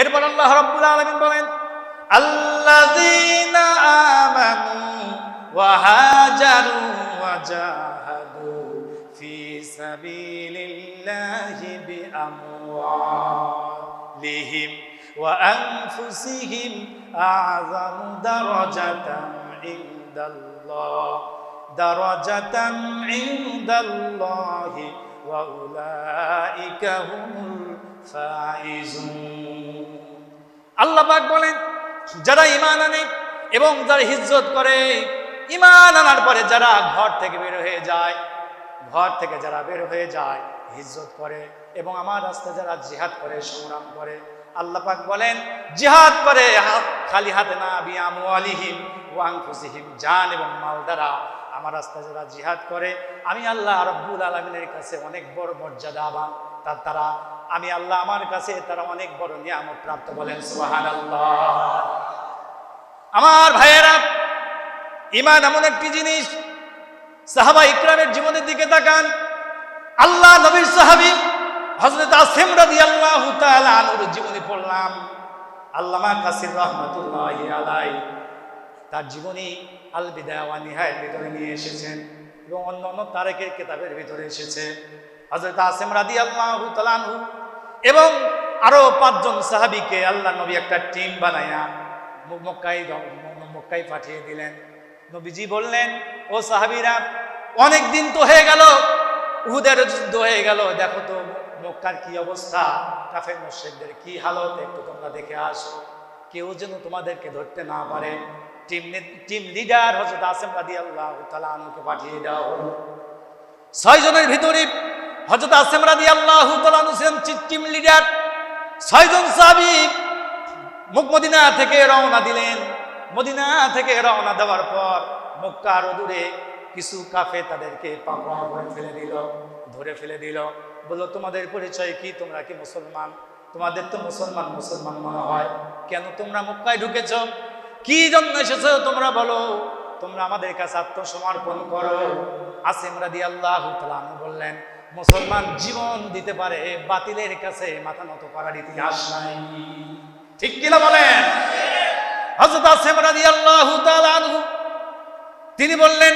এরপর আল্লাহ রাব্বুল আলামিন বলেন, আল্লাযীনা আমানু ওয়া হাজারু ওয়া জাহাদু ফি সাবিলিল্লাহি বিআমওয়ালিহিম ওয়া আনফুসিহিম আ'যামু দারাজাতান ইনদাল্লাহ, দারাজাতান ইনদাল্লাহি ওয়া উলাইকা হুমুল আল্লাহ পাক বলেন, যারা ইমান আনে এবং যারা হিজ্জত করে ইমান আনার পরে যারা ঘর থেকে বের হয়ে যায়, ঘর থেকে যারা বের হয়ে যায় হিজ্জত করে এবং আমার রাস্তায় যারা জিহাদ করে, সংগ্রাম করে, আল্লাহ পাক বলেন, জিহাদ করে খালি হাতে না, বিয়ামু আলিহিম ওয়াং খুশিহিম জান এবং মাল দ্বারা আমার রাস্তায় যারা জিহাদ করে, আমি আল্লাহ রব্বুল আলমিনের কাছে অনেক বড় মর্যাদাবান। তার তারা আমি আল্লাহ আমার কাছে তারা অনেক বড় নিয়ামত প্রাপ্ত বলেন সুবাহান আমার ভাইয়েরা ইমান এমন একটি জিনিস, সাহাবা ইকরামের জীবনের দিকে তাকান। আল্লাহ নবীর সাহাবি হজরত আসিম রাদি আল্লাহ আনুর জীবনী পড়লাম। আল্লামা কাসির রহমতুল্লাহ আলাই তার জীবনী আল বিদায়া নিহায়ের ভিতরে নিয়ে এসেছেন এবং অন্য অন্য তারেকের কেতাবের ভিতরে এসেছে। হজরত আসিম রাদি আল্লাহ তালানহু এবং আরও পাঁচজন সাহাবিকে আল্লাহ নবী একটা টিম বানায়া মক্কাই মক্কাই পাঠিয়ে দিলেন। নবীজি বললেন, ও সাহাবিরা, অনেক দিন তো হয়ে গেল, উহুদের যুদ্ধ হয়ে গেল, দেখো তো মক্কার কি অবস্থা, কাফের মোশেকদের কি হালত, একটু তোমরা দেখে আসো। কেউ যেন তোমাদেরকে ধরতে না পারে। টিম টিম লিডার হজরত আসেম রাদি আল্লাহ তালানুকে পাঠিয়ে দেওয়া হলো ছয় জনের ভিতরে হজরত আসেম রাদি আল্লাহ ছিলেন টিম লিডার ছয়জন সাহাবি মুখ মদিনা থেকে রওনা দিলেন। মদিনা থেকে রওনা দেওয়ার পর মক্কার দূরে কিছু কাফে তাদেরকে পাকড়া ফেলে দিল, ধরে ফেলে দিল। বলল, তোমাদের পরিচয় কি? তোমরা কি মুসলমান? তোমাদের তো মুসলমান মুসলমান মনে হয়। কেন তোমরা মক্কায় ঢুকেছ? কি জন্য এসেছ তোমরা বলো। তোমরা আমাদের কাছে আত্মসমর্পণ করো। আসিম রাদি আল্লাহ বললেন মুসলমান জীবন দিতে পারে, বাতিলের কাছে মাথা নত করার ইতিহাস নাই। ঠিক কিনা বলেন? তিনি বললেন,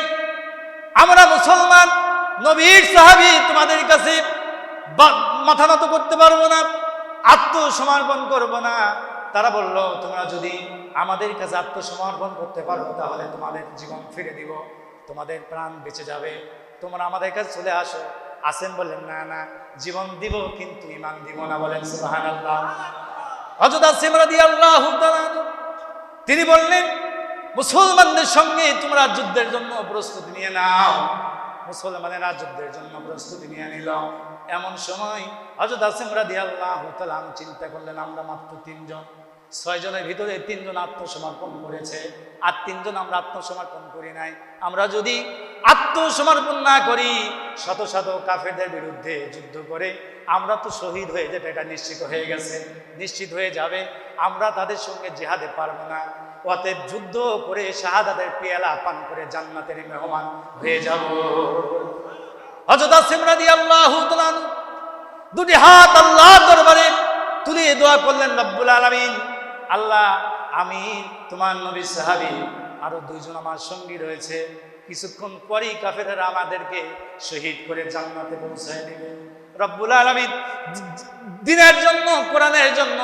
আমরা মুসলমান, নবীর সাহাবি, তোমাদের কাছে মাথা নত করতে পারব না, আত্মসমর্পণ করব না। তারা বলল, তোমরা যদি আমাদের কাছে আত্মসমর্পণ করতে পারো, তাহলে তোমাদের জীবন ফিরে দিব, তোমাদের প্রাণ বেঁচে যাবে, তোমরা আমাদের কাছে চলে আসো। আসেন বললেন না না, জীবন দিব কিন্তু ইমান দিব না, বলেন রাদিয়াল্লাহু তাআলা তিনি বললেন, মুসলমানদের সঙ্গে তোমরা যুদ্ধের জন্য প্রস্তুতি নিয়ে নাও। মুসলমানেরা যুদ্ধের জন্য প্রস্তুতি নিয়ে নিল। এমন সময় হজরত আসিম রাদি আল্লাহ চিন্তা করলেন, আমরা মাত্র তিনজন। ছয়জনের ভিতরে তিনজন আত্মসমর্পণ করেছে, আর তিনজন আমরা আত্মসমর্পণ করি নাই। আমরা যদি আত্মসমর্পণ না করি, শত শত কাফেরদের বিরুদ্ধে যুদ্ধ করে আমরা তো শহীদ হয়ে যেটা এটা নিশ্চিত হয়ে গেছে, নিশ্চিত হয়ে যাবে। আমরা তাদের সঙ্গে জেহাদে পারব না। অতএব যুদ্ধ করে শাহাদাতের পেয়ালা পান করে জান্নাতের মেহমান হয়ে যাব। দুটি হাত আল্লাহ দরবারে তুলে দোয়া করলেন, রব্বুল আলামিন আল্লাহ আমি তোমার নবী সাহাবি, আরও দুইজন আমার সঙ্গী রয়েছে। কিছুক্ষণ পরেই কাফেরেরা আমাদেরকে শহীদ করে জান্নাতে পৌঁছায় দেবে। রব্বুল আলামিন দিনের জন্য, কোরআনের জন্য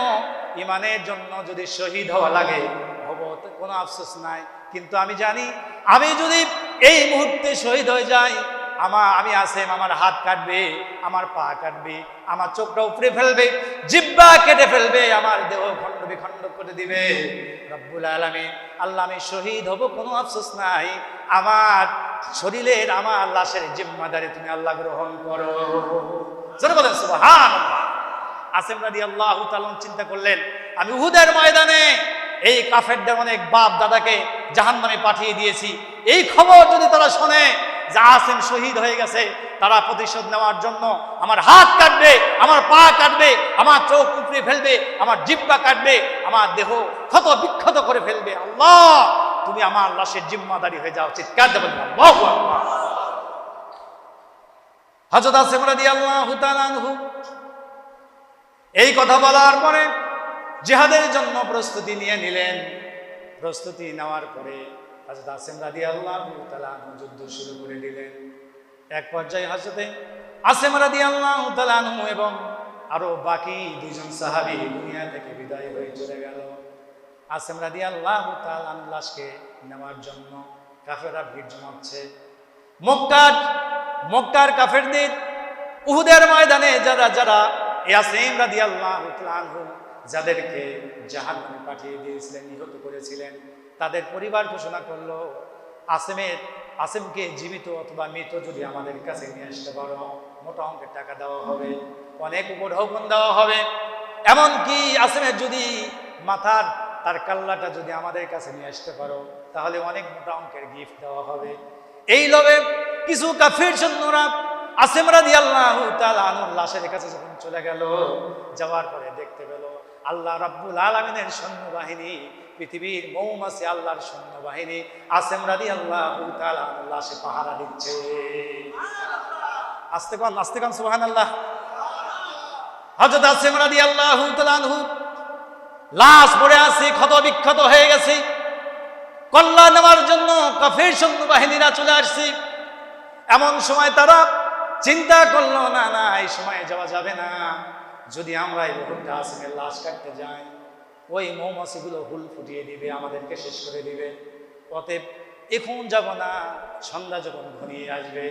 ইমানের জন্য যদি শহীদ হওয়া লাগে, হব কোনো আফসোস নাই। কিন্তু আমি জানি, আমি যদি এই মুহূর্তে শহীদ হয়ে যাই আমার, আমি আসেম, আমার হাত কাটবে, আমার পা কাটবে, আমার চোখটা উপরে ফেলবে, জিব্বা কেটে ফেলবে, আমার দেহ খণ্ড বিখণ্ড করে দিবে। রব্বুল আলমী আল্লাহ আমি শহীদ হব, কোনো আফসোস নাই। আমার শরীরের, আমার লাশের জিম্মাদারি তুমি আল্লাহ গ্রহণ করো। জোরে বলেন সুবহান আসেম রাদি আল্লাহ তালন চিন্তা করলেন, আমি উহুদের ময়দানে এই কাফেরদের অনেক বাপ দাদাকে জাহান নামে পাঠিয়ে দিয়েছি। এই খবর যদি তারা শোনে আসেম শহীদ হয়ে গেছে, তারা প্রতিশোধ নেওয়ার জন্য আমার হাত কাটবে, আমার পা কাটবে, আমার চোখ উপড়ে ফেলবে, আমার জিব্বা কাটবে, আমার দেহ ক্ষত বিক্ষত করে ফেলবে। আল্লাহ, তুমি আমার লাশের জিম্মাদারি হয়ে যাও, চিৎকার দেবেন আল্লাহু হজরত তাআলা আনহু এই কথা বলার পরে জেহাদের জন্য প্রস্তুতি নিয়ে নিলেন। প্রস্তুতি নেওয়ার পরে হাজরত আসিম রাদি আল্লাহ যুদ্ধ শুরু করে দিলেন। এক পর্যায়ে হাজরতে আসিম রাদি আল্লাহ এবং আরও বাকি দুজন সাহাবি দুনিয়া থেকে বিদায় হয়ে চলে গেল। আসিম রাদি আল্লাহ তালানু লাশকে নেওয়ার জন্য কাফেরা ভিড় জমাচ্ছে। মক্কার মক্কার কাফেরদের উহুদের ময়দানে যারা যারা ইয়াসিম রাদি আল্লাহ যাদেরকে জাহান্নামে পাঠিয়ে দিয়েছিলেন, নিহত করেছিলেন তাদের পরিবার ঘোষণা করল, আসিমের, আসেমকে জীবিত অথবা মৃত যদি আমাদের কাছে নিয়ে আসতে পারো, মোটা অঙ্কের টাকা দেওয়া হবে, অনেক উপঢৌকন দেওয়া হবে। এমনকি আসিমের যদি মাথার, তার কাল্লাটা যদি আমাদের কাছে নিয়ে আসতে পারো, তাহলে অনেক মোটা অঙ্কের গিফট দেওয়া হবে। এই লোভে কিছু কাফির সৈন্যরা আসিম রাদি আল্লাহ আনুর লাশের কাছে যখন চলে গেল, যাওয়ার পরে দেখতে পেল, আল্লাহ রাব্বুল আলমিনের সৈন্যবাহিনী পৃথিবীর মৌমাসি আল্লাহর সৈন্যবাহিনী আসেম রাদি আল্লাহ আনুর লাশে পাহারা দিচ্ছে। আস্তে কন আস্তে কন সুহান আল্লাহ হজরত আসেম রাদি আল্লাহ লাশ পড়ে আছে, ক্ষত বিক্ষত হয়ে গেছে। কল্যাণ নেওয়ার জন্য কাফের সৈন্যবাহিনীরা চলে আসছে। এমন সময় তারা চিন্তা করল, না না, এই সময় যাওয়া যাবে না। যদি আমরা এই মুহূর্তে আসিমের লাশ কাটতে যাই ওই মৌমাছিগুলো হুল ফুটিয়ে দিবে, আমাদেরকে শেষ করে দিবে। অতএব এখন যাব না, সন্ধ্যা যখন ঘনিয়ে আসবে,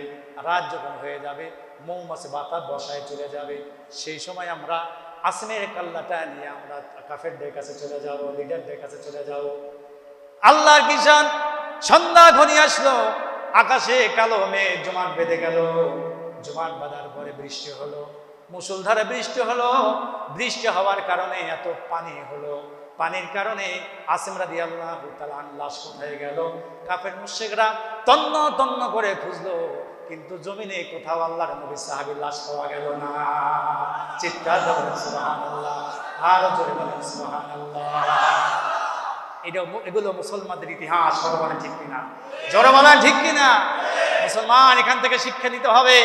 রাত যখন হয়ে যাবে, মৌমাছি বাতার বসায় চলে যাবে। সেই সময় আমরা আসিমের কাল্লাটা নিয়ে আমরা কাফেরদের কাছে চলে যাব, লিডারদের কাছে চলে যাব। আল্লাহর কিষান সন্ধ্যা ঘনিয়ে আসলো, আকাশে কালো মেঘ জমাট বেঁধে গেল। জমাট বাঁধার পরে বৃষ্টি হলো। মুসুলধারে বৃষ্টি হলো, বৃষ্টি হওয়ার কারণে এত পানি হলো। পানির কারণে আসিম রাদি আল্লাহ লাশ কোথায় গেল। কাফের মুশেকরা তন্ন তন্ন করে খুঁজলো, কিন্তু জমিনে কোথাও আল্লাহর নবী সাহাবীর লাশ পাওয়া গেল না। চিৎকার সুবহানাল্লাহ, আরও এটা এগুলো মুসলমানদের ইতিহাস, জোরে ঠিক কিনা? জোরে বলেন ঠিক কিনা? মুসলমান এখান থেকে শিক্ষা নিতে হবে।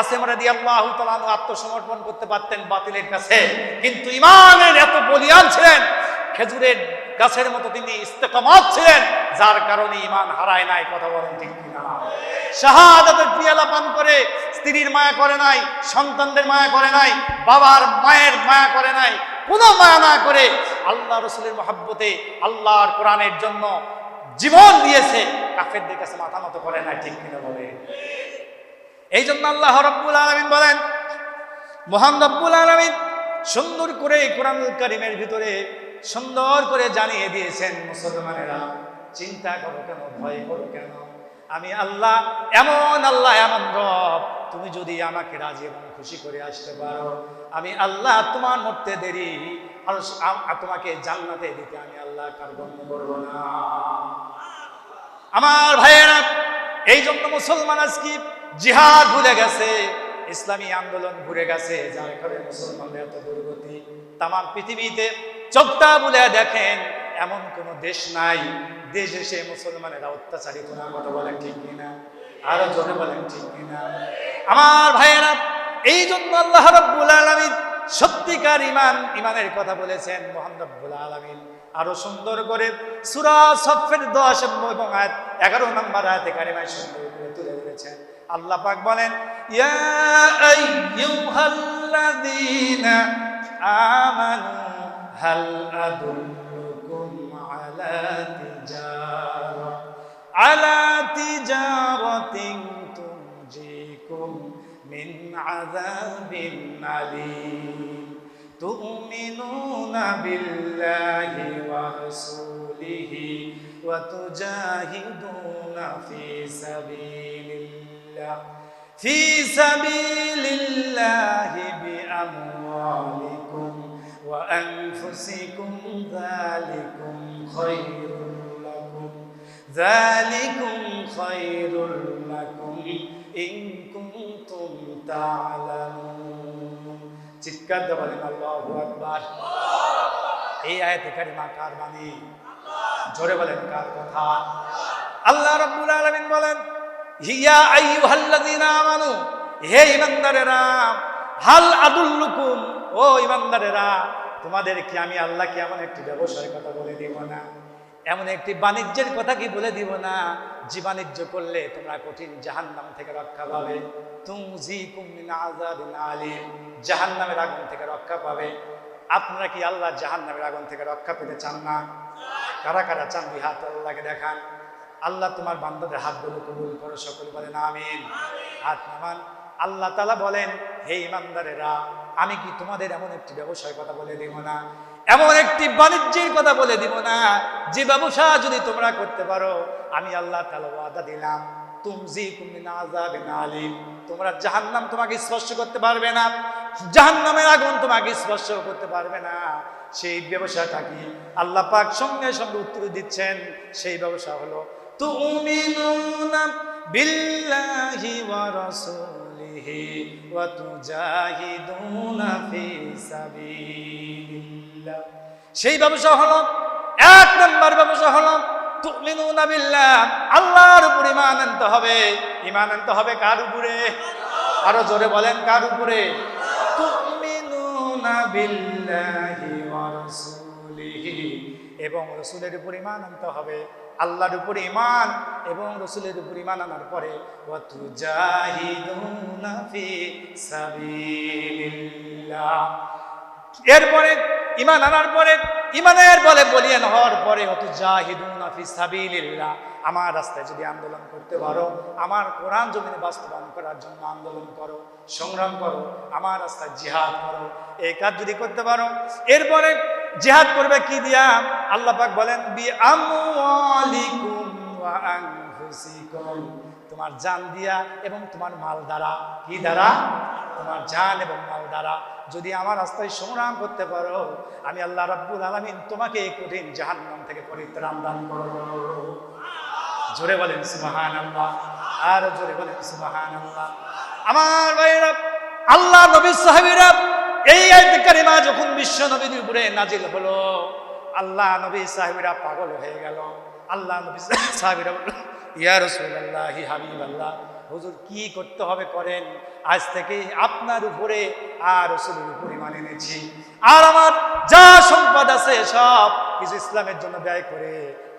আসেম রাদি আল্লাহ আত্মসমর্পণ করতে পারতেন বাতিলের কাছে। কিন্তু ইমানের এত বলিয়ান ছিলেন, খেজুরের গাছের মতো তিনি ইস্তেকামাত ছিলেন, যার কারণে ইমান হারায় নাই, কথা বলেন ঠিক কিনা। শাহাদাতের পিয়ালা পান করে স্ত্রীর মায়া করে নাই, সন্তানদের মায়া করে নাই, বাবার মায়ের মায়া করে নাই কোনো মায়া না করে আল্লাহ রসুলের মহাব্বতে আল্লাহর কোরআনের জন্য জীবন দিয়েছে, কাফেরদের কাছে মাথা মতো করে না ঠিক কিনা বলে। এই জন্য আল্লাহ রব্বুল আলমিন বলেন, মহান রব্বুল আলমিন সুন্দর করে কোরআনুল করিমের ভিতরে সুন্দর করে জানিয়ে দিয়েছেন মুসলমানেরা, চিন্তা করো কেন, ভয় করো কেন? আমি আল্লাহ, এমন আল্লাহ, এমন রব, তুমি যদি আমাকে রাজি এবং খুশি করে আসতে পারো, আমি আল্লাহ তোমার মরতে দেরি তোমাকে জান্নাতে দিতে আমি আল্লাহ কার করব না। আমার ভাইয়েরা এই জন্য মুসলমান আজকে জিহাদ ভুলে গেছে, ইসলামী আন্দোলন ঘুরে গেছে, যার কারণে মুসলমানদের এত দুর্গতি। তাম পৃথিবীতে চোখটা বুলে দেখেন, এমন কোন দেশ নাই। দেশ এসে মুসলমানেরা অত্যাচারিত না, কথা বলেন ঠিক কিনা? আরও জোরে বলেন ঠিক কিনা? আমার ভাইয়েরা, এই জন্য আল্লাহ রব্বুল আলমিন সত্যিকার ইমান ইমানের কথা বলেছেন মোহান রব্বুল আলমিন। আরও সুন্দর করে সুরা সফের দশ এবং আয়াত এগারো নম্বর আয়াতে কারিমায় সুন্দর করে তুলে আল্লাহ পাক বলেন ইয়া আইয়ুহাল্লাযীনা আমানু হাল আদুল্লুকুম আলা তিজারা আলা তিজারাতিন তুনজিকুম মিন আযাবিন আলীম تؤمنون بالله ورسوله وتجاهدون في سبيل الله في سبيل الله بأموالكم وأنفسكم ذلكم خير لكم ذلكم خير لكم إن كنتم تعلمون চিৎকার দিয়ে বলেন আল্লাহু আকবার এই আয়াতে কারিমা কার বাণী জোরে বলেন কার কথা আল্লাহ রাব্বুল আলামিন বলেন হিয়া আইয়ুহাল্লাযীনা আমানু, হে ঈমানদারেরা হাল আদুল্লুকুম, ও ঈমানদারেরা তোমাদের কি আমি আল্লাহকে এমন একটি ব্যবসার কথা বলে দিব না, এমন একটি বাণিজ্যের কথা কি বলে দিব না, যে বাণিজ্য করলে তোমরা কঠিন জাহান্নাম থেকে রক্ষা পাবে। আযাবিন জাহান্নামের আগুন থেকে রক্ষা পাবে। আপনারা কি আল্লাহ জাহান্নামের আগুন থেকে রক্ষা পেতে চান না? কারা কারা চান? হাত আল্লাহকে দেখান। আল্লাহ তোমার বান্দাদের হাতগুলো কবুল করো, সকলে বলেন আমিন। হাত নামান। আল্লাহ তালা বলেন, হে ইমানদারেরা আমি কি তোমাদের এমন একটি ব্যবসার কথা বলে দিব না? এমন একটি বাণিজ্যের কথা বলে দিব না? যে ব্যবসা যদি তোমরা করতে পারো, আমি আল্লাহ তালা ওয়াদা দিলাম তুমজি আলিম। তোমরা জাহান্নাম তোমাকে স্পর্শ করতে পারবে না। জাহান্নামের আগুন তোমাকে স্পর্শ করতে পারবে না। সেই ব্যবসাটা কি? আল্লাহ পাক সঙ্গে সঙ্গে উত্তর দিচ্ছেন, সেই ব্যবসা হলো বিল্লাহি ওয়া রাসূলিহি ওয়া তুজাহিদুনা ফি সাবিলিল্লাহ। সেই ব্যবসা হলো, এক নম্বর ব্যবসা হলো, তুমিনুনা বিল্লাহ, আল্লাহর উপর ঈমান আনতে হবে। ঈমান আনতে হবে কার উপরে? আরও জোরে বলেন, কার উপরে? তুমিনুনা বিল্লাহি ওয়া রাসূলিহি। এবং রসুলের উপর ইমান আনতে হবে। আল্লাহর উপর ইমান এবং রসুলের উপর ইমান আনার পরে এরপরে ইমান আনার পরে ইমানের বলে বলিয়ান হওয়ার পরে অত জাহিদুনা ফি সাবিলিল্লাহ। আমার রাস্তায় যদি আন্দোলন করতে পারো, আমার কোরআন জমিনে বাস্তবায়ন করার জন্য আন্দোলন করো, সংগ্রাম করো, আমার রাস্তায় জিহাদ করো এই কাজ যদি করতে পারো, এরপরে জিহাদ করবে কি দিয়া? আল্লাহ পাক বলেন, বি তোমার জান দিয়া এবং তোমার মাল দ্বারা। কি দ্বারা? তোমার জান এবং মাল দ্বারা। যদি আমার রাস্তায় সংগ্রাম করতে পারো, আমি আল্লাহ রাব্বুল আলামিন তোমাকে এই কঠিন জাহান্নাম থেকে পরিত্রাণ দান করব। জোরে বলেন সুবাহান আল্লাহ আর জোরে বলেন সুবাহান আল্লাহ আমার ভাইরা আল্লাহ নবী সাহাবীরা এই আয়াত কারিমা যখন বিশ্ব নবীর উপরে নাজিল হলো, আল্লাহ নবী সাহাবীরা পাগল হয়ে গেল। আল্লাহ নবী সাহাবীরা বলল, ইয়া রাসূলুল্লাহ হাবিবাল্লাহ, হুজুর কি করতে হবে করেন? আজ থেকে আপনার উপরে আর রসুলের উপরে মানে এনেছি। আর আমার যা সম্পদ আছে সব কিছু ইসলামের জন্য ব্যয় করে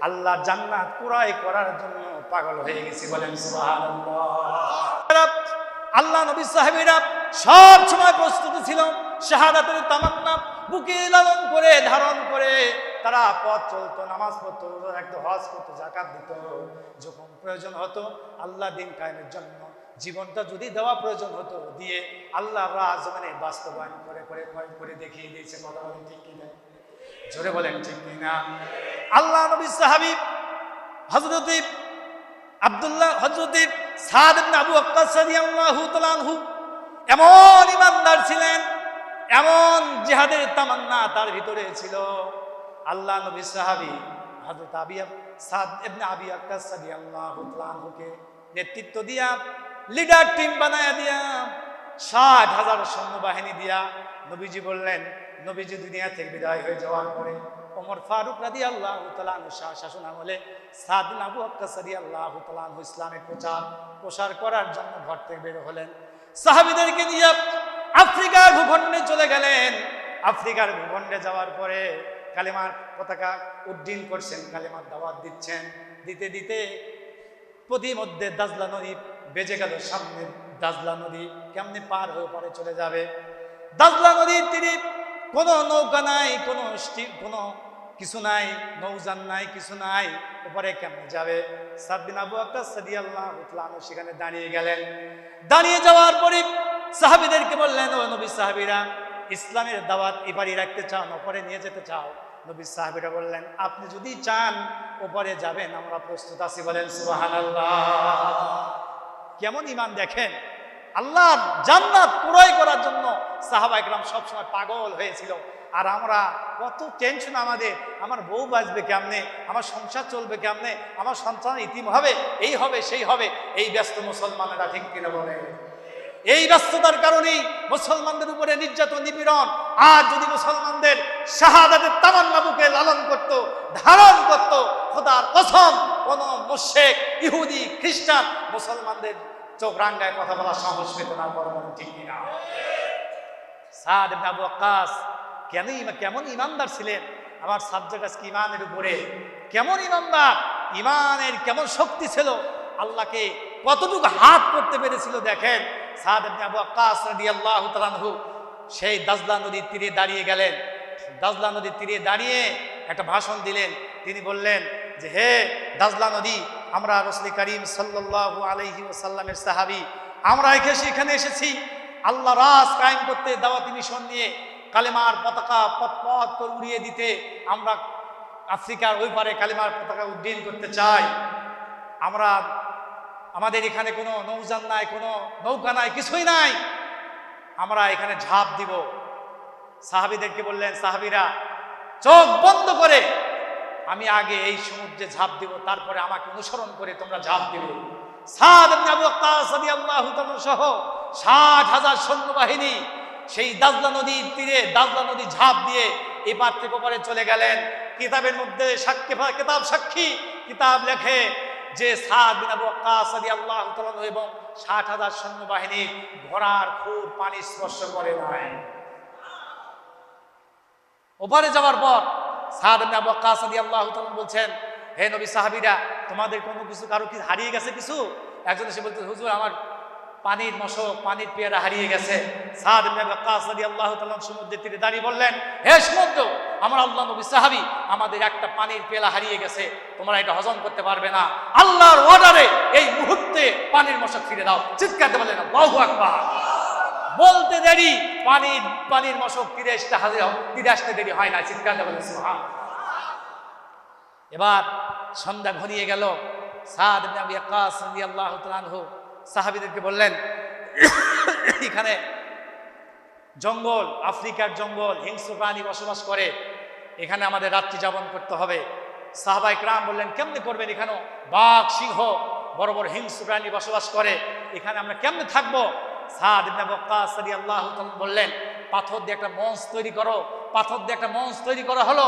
আল্লাহ জান্নাত কুরাই করার জন্য পাগল হয়ে গেছি বলেন আল্লাহ নবী সাহেবেরা সব সময় প্রস্তুত ছিল। শাহাদাতের তামান্না বুকে লালন করে, ধারণ করে, তারা পথ চলতো, নামাজ পড়তো রাখতো, হজ করতো জাকাত দিত। যখন প্রয়োজন হতো, আল্লাহ দিন কায়েমের জন্য জীবনটা যদি দেওয়া প্রয়োজন হতো, দিয়ে আল্লাহ রাজ মানে বাস্তবায়ন করে করে করে দেখিয়ে দিয়েছে। কথা বলেন ঠিক কিনা? জোরে বলেন ঠিক কিনা? আল্লাহ নবী সাহাবি হজরত আব্দুল্লাহ হজরত সাদ আবু তাআলা এমন ইমানদার ছিলেন এমন জিহাদের তামান্না তার ভিতরে ছিল। আল্লাহ নবী সাহাবী হযরত আবি সাদ ইবনে আবি রাদিয়াল্লাহু তাআলা আনহুকে নেতৃত্ব দিয়া লিডার টিম বানায়া দিয়া, ষাট হাজার সৈন্যবাহিনী দিয়া নবীজি বললেন, নবীজি দুনিয়া থেকে বিদায় হয়ে যাওয়ার পরে ওমর ফারুক রাদি আল্লাহ তালানু শাহ শাসন আমলে সাদিন আবু আক্কাস রাদি আল্লাহ তালানু ইসলামের প্রচার প্রসার করার জন্য ঘর থেকে বের হলেন। সাহাবিদেরকে নিয়ে আফ্রিকার ভূখণ্ডে চলে গেলেন। আফ্রিকার ভূখণ্ডে যাওয়ার পরে কালেমার পতাকা উড্ডীন করছেন, কালেমার দাওয়াত দিচ্ছেন। দিতে দিতে প্রতিমধ্যে দাজলা নদী বেজে গেল, সামনে দাজলা নদী কেমনে পার হয়ে পরে চলে যাবে? দাজলা নদীর তীরে কোনো নৌকা নাই, কোনো কোনো কিছু নাই নৌজান নাই, কিছু নাই, ওপরে কেমনে যাবে? সাদ্দিন আবু আক্কাস সাদিয়াল্লাহ উতলানো সেখানে দাঁড়িয়ে গেলেন। দাঁড়িয়ে যাওয়ার পরে সাহাবিদেরকে বললেন, ও নবী সাহাবিরা, ইসলামের দাওয়াত এবারই রাখতে চান, ওপরে নিয়ে যেতে চাও? নবী সাহাবিরা বললেন, আপনি যদি চান, ওপরে যাবেন, আমরা প্রস্তুত আছি। বলেন, সুবহানাল্লাহ। কেমন ইমান দেখেন? আল্লাহ জান্নাত ক্রয় করার জন্য সাহাবা একরাম সবসময় পাগল হয়েছিল। আর আমরা কত টেনশন আমাদের, আমার বউ বাঁচবে কেমনে? আমার সংসার চলবে কেমনে? আমার সন্তান ইতিম হবে, এই হবে, সেই হবে, এই ব্যস্ত মুসলমানেরা ঠিক কিনা বলে এই ব্যস্ততার কারণেই মুসলমানদের উপরে নির্যাতন, নিপীড়ন আর যদি মুসলমানদের শাহাদাতের তামান্না বুকে লালন করত, ধারণ করত, খোদার কসম, কোন মুশেক ইহুদি, খ্রিস্টান মুসলমানদের চোখ রাঙ্গায় কথা বলার সাহস পেত না বড় ঠিক কিনা। সাদ আবু ওয়াক্কাস কেন কেমন ইমানদার ছিলেন? আমার সাবজেক্ট আজকে ইমানের উপরে? কেমন ইমানদার? ইমানের কেমন শক্তি ছিল? আল্লাহকে কতটুকু হাত করতে পেরেছিল, দেখেন। সাদ ইবনে আবু রাদিয়াল্লাহু তাআলা আনহু, সেই দাজলা নদীর তীরে দাঁড়িয়ে গেলেন। দাজলা নদীর তীরে দাঁড়িয়ে একটা ভাষণ দিলেন। তিনি বললেন যে, হে দাজলা নদী, আমরা রসলি করিম সাল্লাল্লাহু আলাইহি ওসাল্লামের সাহাবি, আমরা এসে এখানে এসেছি। আল্লাহ রাজ কায়েম করতে দাওয়াতি মিশন নিয়ে কালেমার পতাকা পথ পথ করে উড়িয়ে দিতে আমরা আফ্রিকার ওই পারে কালেমার পতাকা উড্ডীন করতে চাই। আমরা আমাদের এখানে কোনো নৌজান নাই, কোনো নৌকা নাই, কিছুই নাই। আমরা এখানে ঝাঁপ দিব। সাহাবিদেরকে বললেন, সাহাবিরা, চোখ বন্ধ করে আমি আগে এই সমুদ্রে ঝাঁপ দিব, তারপরে আমাকে অনুসরণ করে তোমরা ঝাঁপ দিবে। হাজার সৈন্যবাহিনী সেই নদীর তীরে নদী ঝাঁপ দিয়ে এপার থেকে চলে গেলেন। কিতাবের মধ্যে কিতাব সাক্ষী, কিতাব লেখে যে এবং ষাট হাজার সৈন্যবাহিনী ঘোড়ার খুর পানি স্পর্শ করে নাই। ওপারে যাওয়ার পর সাদ আল্লাহ বলছেন, হে নবী সাহাবীরা, তোমাদের কোনো কিছু, কারও কি হারিয়ে গেছে কিছু? একজন এসে বলতে হুজুর, আমার পানির মশক, পানির পেয়ারা হারিয়ে গেছে। সাদ ওয়াক্কাস রাদিয়াল্লাহু তাআলা সমুদ্রের তীরে দাঁড়িয়ে বললেন, হে সমুদ্র, আমার আল্লাহ নবী সাহাবী, আমাদের একটা পানির পেয়ালা হারিয়ে গেছে। তোমরা এটা হজম করতে পারবে না। আল্লাহর অর্ডারে এই মুহূর্তে পানির মশক ফিরে দাও। চিৎকার বললেন, আল্লাহু আকবার! বলতে দেরি, পানির পানির মশক তীরে আসতে হাজির। তীরে আসতে দেরি হয় না। চিৎকার বলেন সুবহান এবার সন্ধ্যা ঘনিয়ে গেল। সাদ ওয়াক্কাস রাদিয়াল্লাহু তাআলা আনহু সাহাবীদেরকে বললেন, এখানে জঙ্গল, আফ্রিকার জঙ্গল, হিংস্র প্রাণী বসবাস করে, এখানে আমাদের রাত্রি যাপন করতে হবে। সাহাবাই ক্রাম বললেন, কেমনে করবেন এখানেও? বাঘ, সিংহ, বড় বড় হিংস্র প্রাণী বসবাস করে, এখানে আমরা কেমনে থাকব? বললেন, পাথর দিয়ে একটা মঞ্চ তৈরি করো, পাথর দিয়ে একটা মঞ্চ তৈরি করা হলো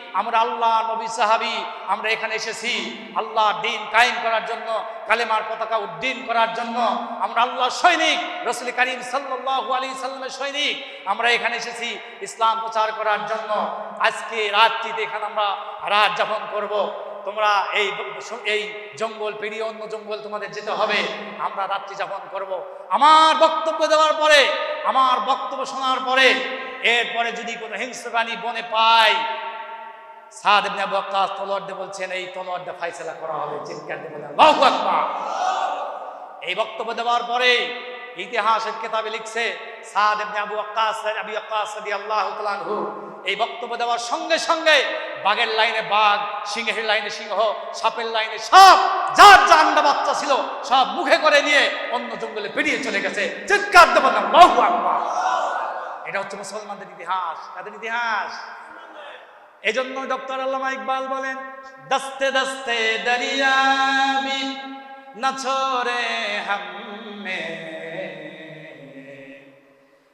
আমরা আল্লাহ, নবী, সাহাবী, আমরা এখানে এসেছি। আল্লাহ দিন কায়েম করার জন্য, কালেমার পতাকা উদ্দিন করার জন্য। আমরা আল্লাহর সৈনিক, রসুল করিম সাল্লাল্লাহু আলাইহি সাল্লামের সৈনিক। আমরা এখানে এসেছি ইসলাম প্রচার করার জন্য। আজকে রাত্রিতে এখানে আমরা রাত যাপন করব। তোমরা এই এই জঙ্গল পেরিয়ে অন্য জঙ্গল তোমাদের যেতে হবে। আমরা রাত্রি যাপন করব। আমার বক্তব্য দেওয়ার পরে, আমার বক্তব্য শোনার পরে, এরপরে যদি কোনো হিংস্র প্রাণী বনে পাই সাদ ইবনে আবু ওয়াক্কাস তলোয়ার দিয়ে বলছেন, এই তলোয়ার দিয়ে ফাইসলা করা হবে, চিৎকার দিয়ে বলেন আল্লাহু আকবার! এই বক্তব্য দেওয়ার পরে ইতিহাসের কিতাবে লিখছে, সাদ ইবনে আবু ওয়াক্কাস আবু ওয়াক্কাস রাদিয়াল্লাহু তাআলা আনহু। এই বক্তব্য দেওয়ার সঙ্গে সঙ্গে বাঘের লাইনে বাঘ, সিংহের লাইনে সিংহ, সাপের লাইনে সাপ, যার যা আন্ডা বাচ্চা ছিল, সব মুখে করে নিয়ে অন্য জঙ্গলে বেরিয়ে চলে গেছে। চিৎকার দেবেন আল্লাহু আকবার! এটা হচ্ছে মুসলমানদের ইতিহাস, তাদের ইতিহাস। এজন্য ডক্টর আল্লামা ইকবাল বলেন, দস্তে দস্তে দরিয়াবি না ছোরে হামে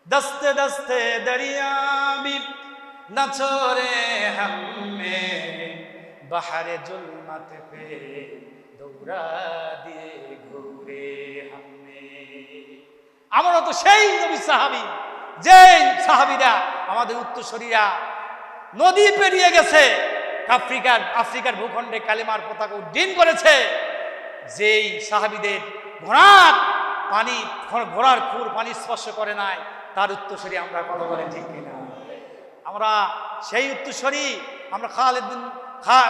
দস্তে দস্তে দরিয়াবি না ছোরে হামে বাহারে জুলমাতে পে দৌড়া দিয়ে ঘুরে হামে আমরা তো সেই নবী সাহাবি, যেই সাহাবীরা আমাদের উত্তরসূরিরা নদী পেরিয়ে গেছে। আফ্রিকার আফ্রিকার ভূখণ্ডে কালিমার পতাকা উড্ডীন করেছে। যেই সাহাবিদের ঘোড়ার পানি ঘোড়ার খুর পানি স্পর্শ করে নাই, তার উত্তরসরী আমরা কথা বলে ঠিক কিনা? আমরা সেই উত্তরসরী, আমরা খালেদ বিন খা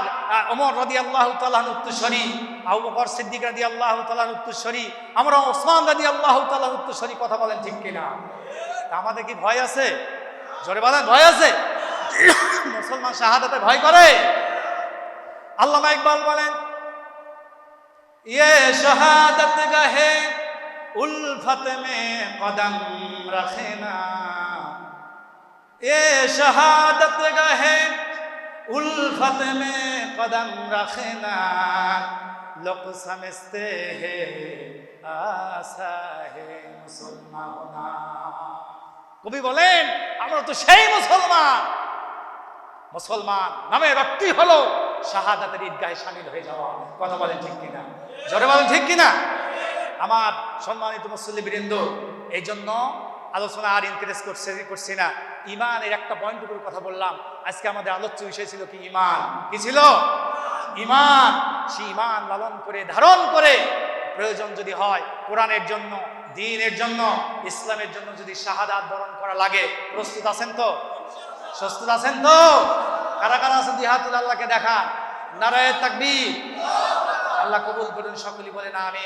ওমর রাদি আল্লাহ তালাহ উত্তরসরী, আবু বকর সিদ্দিক রাদি আল্লাহ তালাহ উত্তরসরী, আমরা ওসমান রাদি আল্লাহ তালাহ উত্তরসরী কথা বলেন ঠিক কিনা? আমাদের কি ভয় আছে? জোরে বলেন, ভয় আছে? মুসলমান শাহাদাতে ভয় করে। আল্লামা ইকবাল বলেন ইয়ে শাহাদাত গাহে উলফত মে কদম রাখে না। এ শাহাদত গাহে উলফত মে কদম রাখে না। লোক সমঝতে হে, আশা হে মুসলমান কবি বলেন, আমরা তো সেই মুসলমান। মুসলমান নামে রক্তি হলো শাহাদাতের ঈদগাহে সামিল হয়ে যাওয়া। কথা বলেন ঠিক কিনা? জোরে বলেন ঠিক কিনা? আমার সম্মানিত মুসল্লি বৃন্দ এই জন্য আলোচনা আর ইনক্রেজ করছে, করছি না। ইমানের একটা পয়েন্ট উপর কথা বললাম। আজকে আমাদের আলোচ্য বিষয় ছিল কি? ইমান কি ছিল? ইমান সে ইমান লালন করে, ধারণ করে প্রয়োজন যদি হয় কোরআনের জন্য, দিনের জন্য, ইসলামের জন্য যদি শাহাদাত বরণ করা লাগে। প্রস্তুত আছেন তো? প্রস্তুত আছেন তো? কারা কারা আছেন? দিহাতুল আল্লাহকে দেখা। নারায় তাকবীর। আল্লাহ কবুল করুন, সকলেই বলেন আমিন।